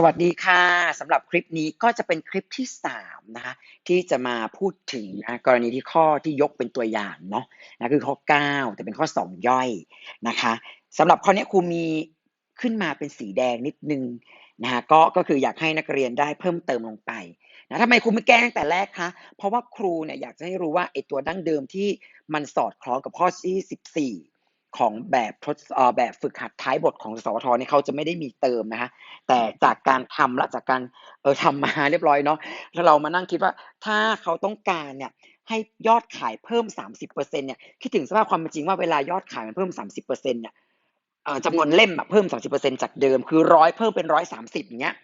สวัสดีค่ะสำหรับคลิปนี้ก็จะเป็นคลิปที่3นะคะที่จะมาพูดถึงนะกรณีที่ข้อที่ยกเป็นตัวอย่างเนาะนะคือข้อ 9 แต่เป็นข้อ 2 ย่อยนะคะสำหรับข้อนี้ครูมีขึ้นมาเป็นสีแดงนิดนึงนะคะก็ก็คืออยากให้นักเรียนได้เพิ่มเติมลงไปนะทำไมครูไม่แก้ตั้งแต่แรกคะเพราะว่าครูเนี่ยอยากจะให้รู้ว่าไอ้ตัวดั้งเดิมที่มันสอดคล้องกับข้อที่14 ของแบบทดแบบฝึกหัดท้ายบทของสวทเนี่ยเขาจะไม่ได้มีเติมนะคะแต่จากการทำและจากการเออทำมาเรียบร้อยเนาะแล้วเรามานั่งคิดว่าถ้าเขาต้องการเนี่ยให้ยอดขายเพิ่ม 30%เนี่ยคิดถึงสภาพความเป็นจริงว่าเวลายอดขายมันเพิ่ม 30%เนี่ยจำนวนเล่มเพิ่ม 30%จากเดิม คือร้อยเพิ่มเป็นร้อยสามสิบอย่างเงี้ย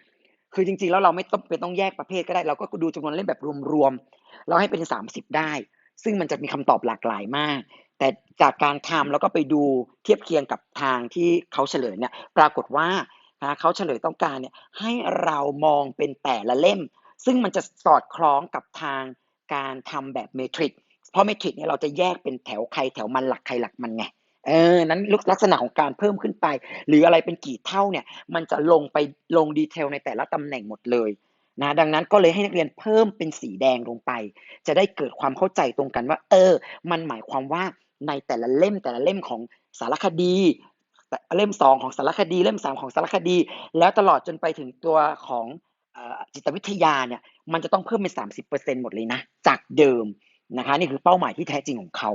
คือจริงๆแล้วเราไม่ต้องเป็นต้องแยกประเภทก็ได้ เราก็ดูจำนวนเล่มแบบรวมๆเราให้เป็น 30 ได้ ซึ่งมันจะมีคำตอบหลากหลายมาก แต่จากการทำแล้วก็ไปดูเทียบเคียงกับทางที่เขาเฉลยเนี่ยปรากฏว่าเขาเฉลยต้องการเนี่ยให้เรามองเป็นแต่ละเล่ม ซึ่งมันจะสอดคล้องกับทางการทำแบบเมทริกเพราะเมทริกเนี่ยเราจะแยกเป็นแถวใครแถวมันหลักใครหลักมันไงเออนั้นลักษณะของการเพิ่มขึ้นไป หรืออะไรเป็นกี่เท่าเนี่ยมันจะลงไปลงดีเทลในแต่ละตำแหน่งหมดเลย นะดังนั้นก็เลยให้นักเรียนเพิ่มเป็นสีแดงลงไป จะได้เกิดความเข้าใจตรงกันว่า เออ มันหมายความว่าในแต่ละเล่มแต่ละเล่มของสารคดีเล่มสองของสารคดี เล่มสามของสารคดี แล้วตลอดจนไปถึงตัวของจิตวิทยาเนี่ยมันจะต้องเพิ่มเป็นสามสิบเปอร์เซ็นหมดเลยนะ จากเดิมนะคะนี่คือเป้าหมายที่แท้จริงของเขา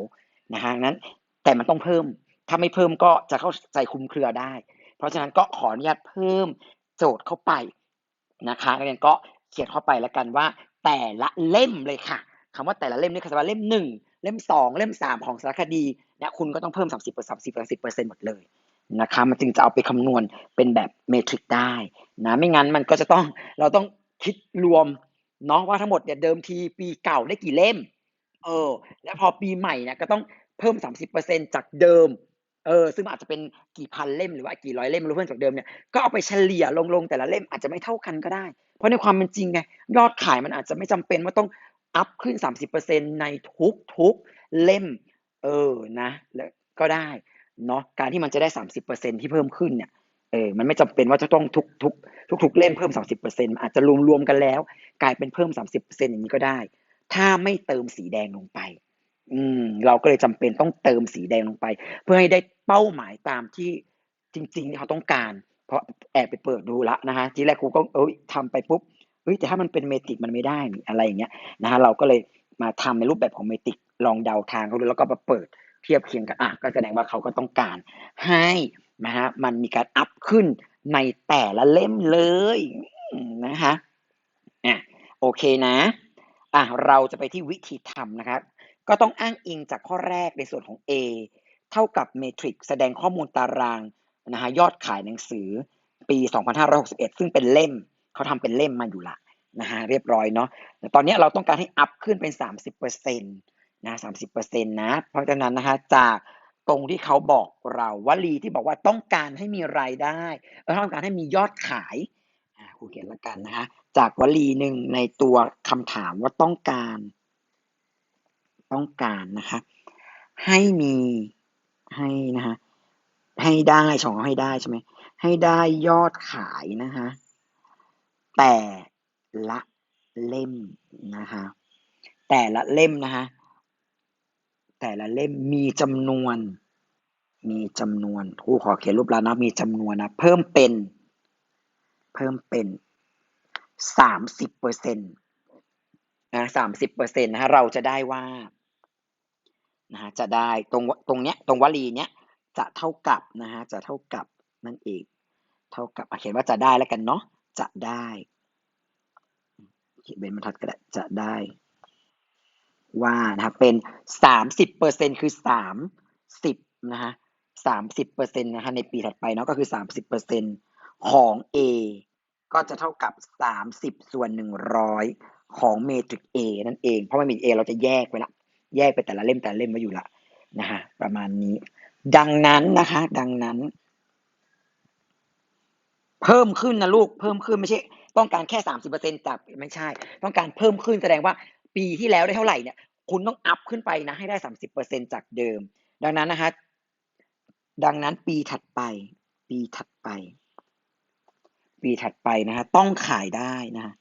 นะคะนั้นแต่มันต้องเพิ่มถ้าไม่เพิ่มก็จะเข้าใจคุมเครือได้ เพราะฉะนั้นก็ขออนุญาตเพิ่มโจทย์เข้าไป นะคะนักเรียนก็เขียนเข้าไปแล้วกันว่า แต่ละเล่มเลยค่ะคำว่าแต่ละเล่มนี่คือว่าเล่มหนึ่งเล่มสองเล่มสามของสารคดีเนี่ยคุณก็ต้องเพิ่มสามสิบเปอร์สามสิบสามสิบเปอร์เซ็นต์หมดเลยนะคะมันจึงจะเอาไปคำนวณเป็นแบบเมทริกได้นะไม่งั้นมันก็จะต้องเราต้องคิดรวมเนาะว่าทั้งหมดเนี่ยเดิมทีปีเก่าได้กี่เล่ม เออ แล้วพอปีใหม่เนี่ยก็ต้องเพิ่มสามสิบเปอร์เซ็นจากเดิม เออซึ่งอาจจะเป็นกี่พันเล่มหรือว่ากี่ร้อยเล่มรู้เพิ่มจากเดิมเนี่ยก็เอาไปเฉลี่ยลงๆแต่ละเล่มอาจจะไม่เท่ากันก็ได้ เพราะในความเป็นจริงไงยอดขายมันอาจจะไม่จำเป็นว่าต้องอัพขึ้น 30%ในทุกทุกเล่ม เออนะแล้วก็ได้เนาะการที่มันจะได้ 30%ที่เพิ่มขึ้นเนี่ยเออมันไม่จำเป็นว่าจะต้องทุกทุกทุกทุกเล่มเพิ่ม 30%อาจจะรวมรวมกันแล้ว กลายเป็นเพิ่ม 30%อย่างนี้ก็ได้ ถ้าไม่เติมสีแดงลงไป อืม เราก็เลยจำเป็นต้องเติมสีแดงลงไป เพื่อให้ได้เป้าหมายตามที่จริง ๆ ที่เขาต้องการ เพราะแอบไปเปิดดูละนะฮะทีแรกครูก็เอ้ยทำไปปุ๊บเฮ้ยแต่ถ้ามันเป็นเมติกมันไม่ได้นี่อะไรอย่างเงี้ยนะฮะเราก็เลยมาทำในรูปแบบของเมติกลองเดาทางเขาดูแล้วก็มาเปิดเทียบเคียงกันอะก็แสดงว่าเขาก็ต้องการ ให้นะฮะมันมีการอัพขึ้นในแต่ละเล่มเลยนะฮะอะโอเคนะอะเราจะไปที่วิธีทำนะครับ ก็ต้องอ้างอิงจากข้อแรกในส่วนของ A เท่ากับเมทริกแสดงข้อมูลตารางนะฮะยอดขายหนังสือปี 2561 ซึ่งเป็นเล่มเขาทำเป็นเล่มมาอยู่ละนะฮะเรียบร้อยเนาะแต่ตอนนี้เราต้องการให้อัพขึ้นเป็น 30%นะ30%นะ เพราะฉะนั้นนะฮะจากตรงที่เขาบอกเราวลีที่บอกว่าต้องการให้มีรายได้เออต้องการให้มียอดขายอ่าครูเขียนละกันนะฮะจากวลีหนึ่งในตัวคำถามว่าต้องการ ต้องการนะคะ ให้มีให้นะฮะให้ได้สองให้ได้ใช่ไหมให้ได้ยอดขายนะคะแต่ละเล่มนะคะแต่ละเล่มนะคะแต่ละเล่มมีจำนวน มีจำนวนครูขอเขียนรูปแล้วนะมีจำนวนนะเพิ่มเป็น เพิ่มเป็นสามสิบเปอร์เซ็นต์นะสามสิบเปอร์เซ็นต์นะเราจะได้ว่า นะฮะจะได้ตรงตรงเนี้ยตรงวลีเนี้ยจะเท่ากับนะฮะจะเท่ากับนั่นเองเท่ากับเขียนว่าจะได้แล้วกันเนาะจะได้เขียนเป็นบรรทัดก็ได้จะได้ ว่านะครับเป็นสามสิบเปอร์เซ็นคือสามสิบนะฮะสามสิบเปอร์เซ็นต์นะฮะในปีถัดไปเนาะก็คือสามสิบเปอร์เซ็นของ A ก็จะเท่ากับสามสิบส่วนหนึ่งร้อยของเมทริก A นั่นเอง เพราะมันมี A เราจะแยกไว้ละ แยกไปแต่ละเล่มแต่ละเล่มไว้อยู่ละนะฮะประมาณนี้ ดังนั้นนะคะ ดังนั้น เพิ่มขึ้นนะลูก เพิ่มขึ้นไม่ใช่ ต้องการแค่สามสิบเปอร์เซ็นต์จากไม่ใช่ ต้องการเพิ่มขึ้นแสดงว่า ปีที่แล้วได้เท่าไหร่เนี่ย คุณต้องอัพขึ้นไปนะ ให้ได้สามสิบเปอร์เซ็นจากเดิม ดังนั้นนะคะ ดังนั้นปีถัดไป ปีถัดไป ปีถัดไปนะฮะต้องขายได้นะฮะ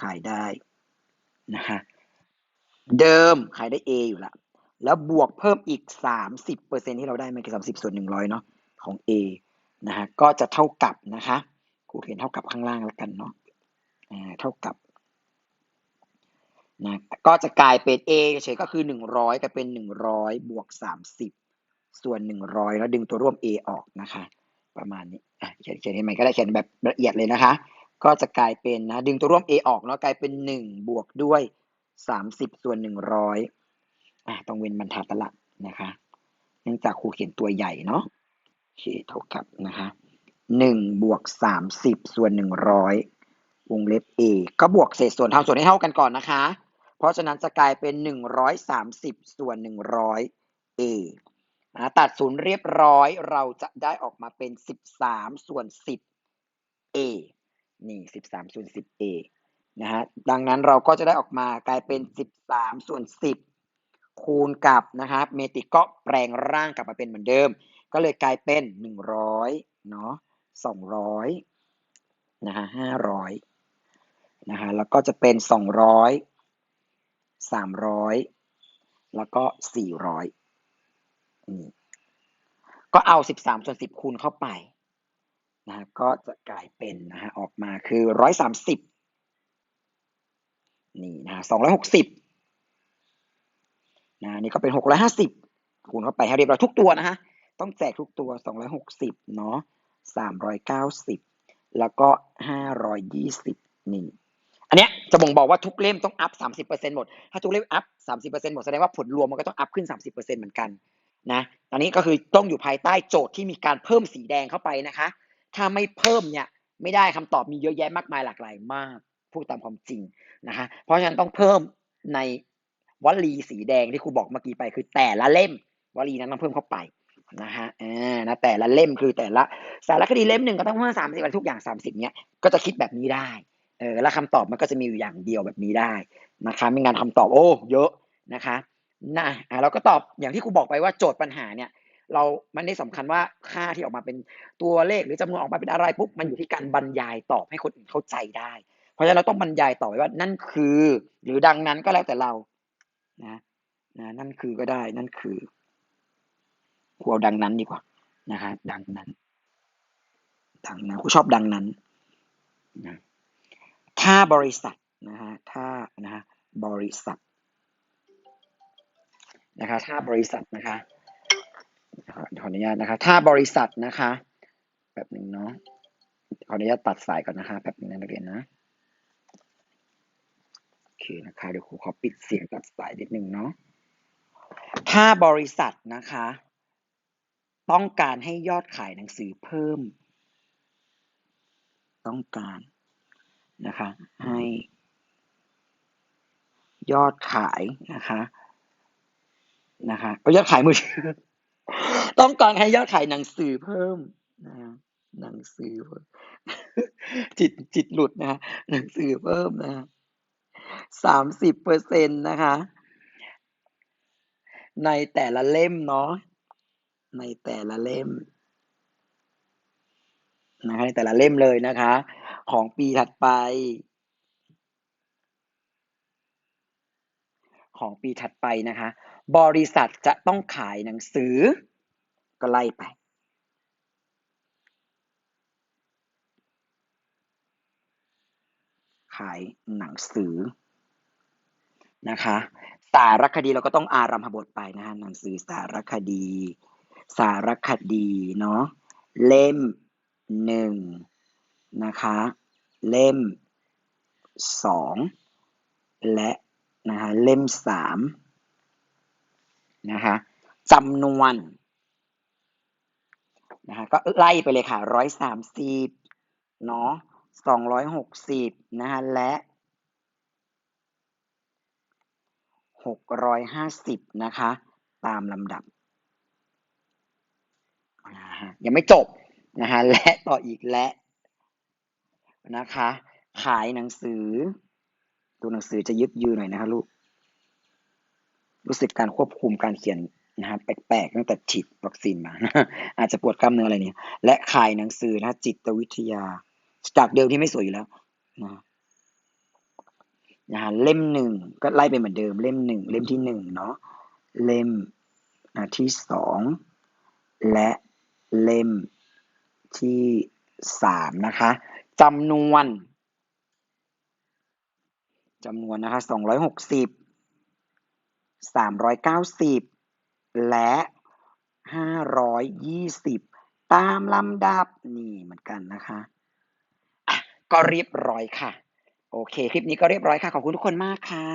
ขายได้นะฮะ เดิมขายได้ A อยู่ละ แล้วบวกเพิ่มอีกสามสิบเปอร์เซ็นที่เราได้มันคือสามสิบส่วนหนึ่งร้อยเนาะของ A นะฮะก็จะเท่ากับนะคะครูเขียนเท่ากับข้างล่างแล้วกันเนาะอ่าเท่ากับนะก็จะกลายเป็น A เฉยก็คือหนึ่งร้อยกลายเป็นหนึ่งร้อยบวกสามสิบส่วนหนึ่งร้อยแล้วดึงตัวร่วม A ออกนะคะ ประมาณนี้อะเขียนเขียนให้ใหม่ก็ได้เขียนแบบละเอียดเลยนะคะ ก็จะกลายเป็นนะดึงตัวร่วม A ออกเนาะกลายเป็นหนึ่งบวกด้วย สามสิบส่วนหนึ่งร้อยอะต้องเว้นบรรทัดละนะคะเนื่องจากครูเขียนตัวใหญ่เนาะโอเคเท่ากับนะคะหนึ่งบวกสามสิบส่วนหนึ่งร้อยวงเล็บ A ก็บวกเศษส่วนทำส่วนให้เท่ากันก่อนนะคะ เพราะฉะนั้นจะกลายเป็นหนึ่งร้อยสามสิบส่วนหนึ่งร้อย A นะตัดศูนย์เรียบร้อยเราจะได้ออกมาเป็นสิบสามส่วนสิบ A นี่สิบสามส่วนสิบ A นะฮะดังนั้นเราก็จะได้ออกมากลายเป็นสิบสามส่วนสิบคูณกับนะครับเมติกก็แปลงร่างกลับมาเป็นเหมือนเดิม ก็เลยกลายเป็นหนึ่งร้อยเนาะสองร้อยนะฮะห้าร้อยนะฮะแล้วก็จะเป็นสองร้อยสามร้อยแล้วก็สี่ร้อยนี่ก็เอาสิบสามส่วนสิบคูณเข้าไปนะฮะก็จะกลายเป็นนะฮะออกมาคือร้อยสามสิบ นี่นะฮะสองร้อยหกสิบนะนี่ก็เป็นหกร้อยห้าสิบคูณเข้าไปให้เรียบร้อยทุกตัวนะฮะ ต้องแจกทุกตัวสองร้อยหกสิบเนาะสามร้อยเก้าสิบแล้วก็ห้าร้อยยี่สิบนี่อันเนี้ยจะบ่งบอกว่าทุกเล่มต้องอัพสามสิบเปอร์เซ็นหมด ถ้าทุกเล่มอัพสามสิบเปอร์เซ็นหมดแสดงว่าผลรวมมันก็ต้องอัพขึ้นสามสิบเปอร์เซ็นเหมือนกันนะตอนนี้ก็คือต้องอยู่ภายใต้โจทย์ที่มีการเพิ่มสีแดงเข้าไปนะคะ ถ้าไม่เพิ่มเนี่ยไม่ได้คำตอบมีเยอะแยะมากมายหลากหลายมาก พูดตามความจริงนะคะ เพราะฉะนั้นต้องเพิ่มในวลีสีแดงที่ครูบอกเมื่อกี้ไป คือแต่ละเล่มวลีนั้นต้องเพิ่มเข้าไปนะฮะอ่านะแต่ละเล่มคือแต่ละสารคดีเล่มหนึ่งก็ต้องเพิ่มสามสิบทุกอย่างสามสิบเนี้ยก็จะคิดแบบนี้ได้เออแล้วคำตอบมันก็จะมีอยู่อย่างเดียวแบบนี้ได้นะคะไม่งั้นคำตอบโอ้เยอะนะคะนะอ่าเราก็ตอบอย่างที่ครูบอกไปว่าโจทย์ปัญหาเนี่ย เรามันได้สำคัญว่าค่าที่ออกมาเป็นตัวเลขหรือจำนวนออกมาเป็นอะไรปุ๊บมันอยู่ที่การบรรยายตอบให้คนอื่นเข้าใจได้ เพราะฉะนั้นเราต้องบรรยายต่อไว้ว่านั่นคือ หรือดังนั้นก็แล้วแต่เรานะนะนั่นคือก็ได้ นั่นคือครูเอาดังนั้นดีกว่านะฮะดังนั้นดังนั้นครูชอบดังนั้นนะถ้าบริษัทนะฮะถ้านะฮะบริษัทนะคะถ้าบริษัทนะคะขออนุญาตนะคะ ถ้าบริษัทนะคะแบบหนึ่งเนาะขออนุญาตตัดสายก่อนนะคะแบบนึงนะนักเรียนนะ เคนะคะเดี๋ยวครูขอปิดเสียงตัดสายนิดนึงเนาะถ้าบริษัทนะคะ ต้องการให้ยอดขายหนังสือเพิ่ม ต้องการนะคะ ให้ยอดขายนะคะนะคะก็ยอดขายมือถือต้องการให้ยอดขายหนังสือเพิ่มนะหนังสือจิตจิตหลุดนะหนังสือเพิ่มนะ สามสิบเปอร์เซ็นตนะคะ ในแต่ละเล่มเนาะในแต่ละเล่มนะคะในแต่ละเล่มเลยนะคะ ของปีถัดไป ของปีถัดไปนะคะ บริษัทจะต้องขายหนังสือ ก็ไล่ไป ขายหนังสือนะคะ สารคดีเราก็ต้องอารัมพบทไปนะฮะหนังสือสารคดี สารคดีเนาะเล่มหนึ่งนะคะ เล่มสองและนะคะเล่มสามนะคะจำนวนนะคะก็ไล่ไปเลยค่ะร้อยสามสิบเนาะ สองร้อยหกสิบนะคะและหกร้อยห้าสิบนะคะตามลำดับยังไม่จบนะคะและต่ออีกและนะคะ ขายหนังสือ ตัวหนังสือจะยึดยือหน่อยนะคะลูกรู้สึกการควบคุมการเขียนนะฮะแปลกๆตั้งแต่ฉีดวัคซีนมา อาจจะปวดกล้ามเนื้ออะไรเนี่ยและขายหนังสือนะจิตวิทยา จากเดิมที่ไม่สวยอยู่แล้วนะนะฮะเล่มหนึ่งก็ไล่ไปเหมือนเดิม เล่มหนึ่งเล่มที่หนึ่งเนาะเล่มอะที่สองและเล่มที่สามนะคะจำนวนจำนวนนะคะสองร้อยหกสิบสามร้อยเก้าสิบและห้าร้อยยี่สิบตามลำดับนี่เหมือนกันนะคะ ก็เรียบร้อยค่ะ โอเค คลิปนี้ก็เรียบร้อยค่ะ ขอบคุณทุกคนมากค่ะ